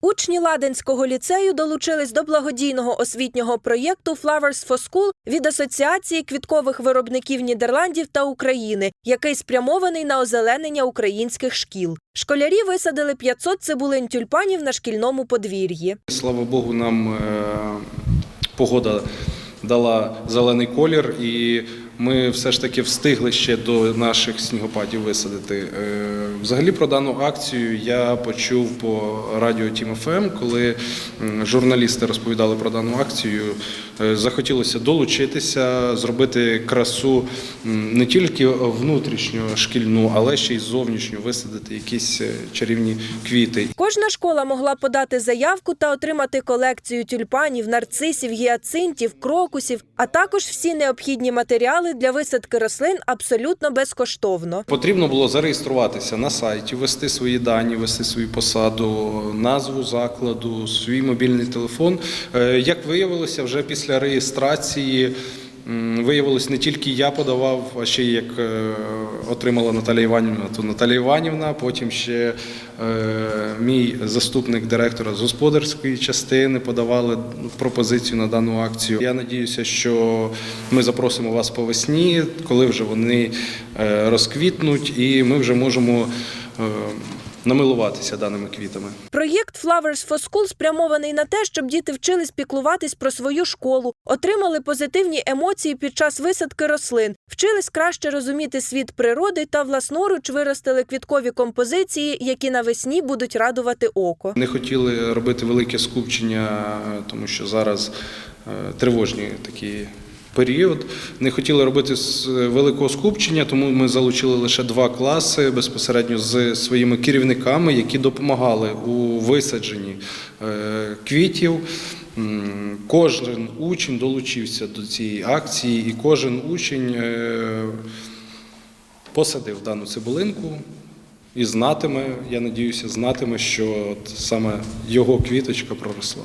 Учні Ладенського ліцею долучились до благодійного освітнього проєкту Flowers for School від Асоціації квіткових виробників Нідерландів та України, який спрямований на озеленення українських шкіл. Школярі висадили 500 цибулин тюльпанів на шкільному подвір'ї. Слава Богу, нам е, погода дала зелений колір, і ми все ж таки встигли ще до наших снігопадів висадити. Е, Взагалі про дану акцію я почув по радіо Тім ФМ, коли журналісти розповідали про дану акцію. Е, Захотілося долучитися, зробити красу не тільки внутрішню шкільну, але ще й зовнішню, висадити якісь е, чарівні квіти. Кожна школа могла подати заявку та отримати колекцію тюльпанів, нарцисів, гіацинтів, крокусів, а також всі необхідні матеріали для висадки рослин абсолютно безкоштовно. Потрібно було зареєструватися на сайті, ввести свої дані, ввести свою посаду, назву закладу, свій мобільний телефон. Е, Як виявилося, вже після реєстрації. Виявилось, не тільки я подавав, а ще як е, отримала Наталія Іванівна, то Наталія Іванівна, потім ще е, мій заступник директора з господарської частини подавали пропозицію на дану акцію. Я надіюся, що ми запросимо вас по весні, коли вже вони е, розквітнуть, і ми вже можемо намилуватися даними квітами. Проєкт Flowers for School спрямований на те, щоб діти вчились піклуватись про свою школу, отримали позитивні емоції під час висадки рослин, вчились краще розуміти світ природи та власноруч виростили квіткові композиції, які навесні будуть радувати око. Не хотіли робити велике скупчення, тому що зараз е, тривожні такі. Період не хотіли робити великого скупчення, тому ми залучили лише два класи безпосередньо з своїми керівниками, які допомагали у висадженні е, квітів. Кожен учень долучився до цієї акції, і кожен учень е, посадив дану цибулинку і знатиме, я надіюся, знатиме, що саме його квіточка проросла.